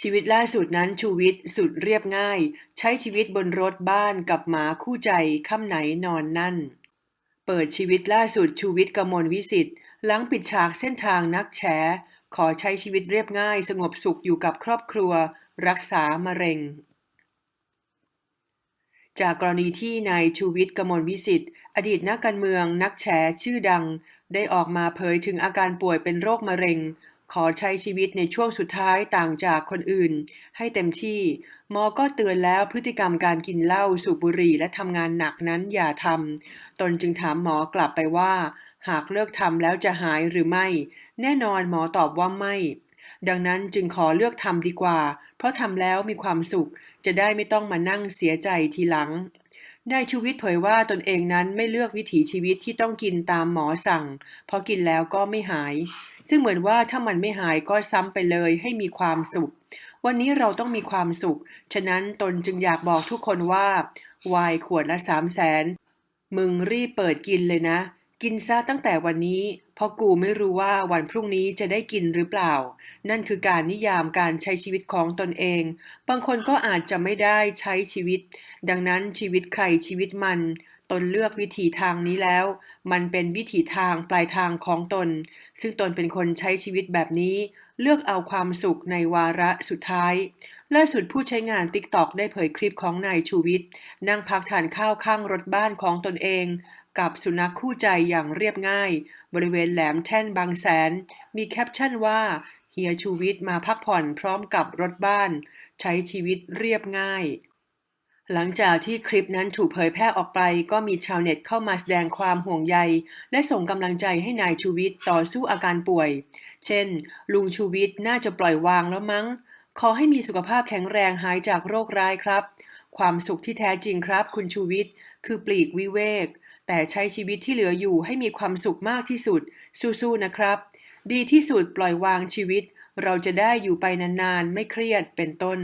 ชีวิตล่าสุดนั้นชูวิทย์สุดเรียบง่าย ใช้ชีวิตบนรถบ้านกับหมาคู่ใจค่ำไหนนอนนั่น เปิดชีวิตล่าสุดชูวิทย์กมลวิสิทธิ์หลังปิดฉากเส้นทางนักแฉขอใช้ชีวิตเรียบง่าย สงบสุขอยู่กับครอบครัว รักษามะเร็ง จากกรณีที่นายชูวิทย์กมลวิสิทธิ์อดีตนักการเมืองนักแฉชื่อดัง ได้ออกมาเผยถึงอาการป่วยเป็นโรคมะเร็ง ขอใช้ชีวิตในช่วงสุดท้ายต่างจากคนอื่น ให้เต็มที่ หมอก็เตือนแล้วพฤติกรรมการกินเหล้าสูบบุหรี่และทำงานหนักนั้นอย่าทำตนจึงถามหมอกลับไปว่า หากเลิกทำแล้วจะหายหรือไม่ แน่นอนหมอตอบว่าไม่ ดังนั้นจึงขอเลือกทำดีกว่า เพราะทำแล้วมีความสุข จะได้ไม่ต้องมานั่งเสียใจทีหลัง นายชูวิทย์เผยว่าตนเองนั้นไม่เลือกวิถีชีวิตที่ต้องกินตามหมอสั่ง เพราะกินแล้วก็ไม่หาย ซึ่งเหมือนว่าถ้ามันไม่หายก็ซ้ำไปเลยให้มีความสุข วันนี้เราต้องมีความสุข ฉะนั้นตนจึงอยากบอกทุกคนว่า วายขวดละสามแสนมึงรีบเปิดกินเลยนะ กินซะตั้งแต่วันนี้ เพราะกูไม่รู้ว่าวันพรุ่งนี้จะได้กินหรือเปล่า นั่นคือการนิยามการใช้ชีวิตของตนเอง บางคนก็อาจจะไม่ได้ใช้ชีวิต ดังนั้นชีวิตใครชีวิตมัน ตนเลือกวิถีทางนี้แล้ว มันเป็นวิถีทางปลายทางของตน ซึ่งตนเป็นคนใช้ชีวิตแบบนี้ เลือกเอาความสุขในวาระสุดท้ายล่าสุดผู้ใช้งาน TikTok ได้เผยคลิปของนายชูวิทย์นั่งพักทานข้าวข้างรถบ้านของตนเอง กับสุนัขคู่ใจอย่างเรียบง่าย บริเวณแหลมแท่นบางแสน มีแคปชั่นว่าเฮียชูวิทย์มาพักผ่อนพร้อมกับรถบ้าน ใช้ชีวิตเรียบง่าย หลังจากที่คลิปนั้นถูกเผยแพร่ออกไป ก็มีชาวเน็ตเข้ามาแสดงความห่วงใย และส่งกำลังใจให้นายชูวิทย์ต่อสู้อาการป่วย เช่น ลุงชูวิทย์น่าจะปล่อยวางแล้วมั้ง ขอให้มีสุขภาพแข็งแรงหายจากโรคร้ายครับ ความสุขที่แท้จริงครับ คุณชูวิทย์คือปลีกวิเวก แต่ใช้ชีวิตที่เหลืออยู่ให้มีความสุขมากที่สุด สู้ๆนะครับ ดีที่สุดปล่อยวางชีวิต เราจะได้อยู่ไปนานๆ ไม่เครียดเป็นต้น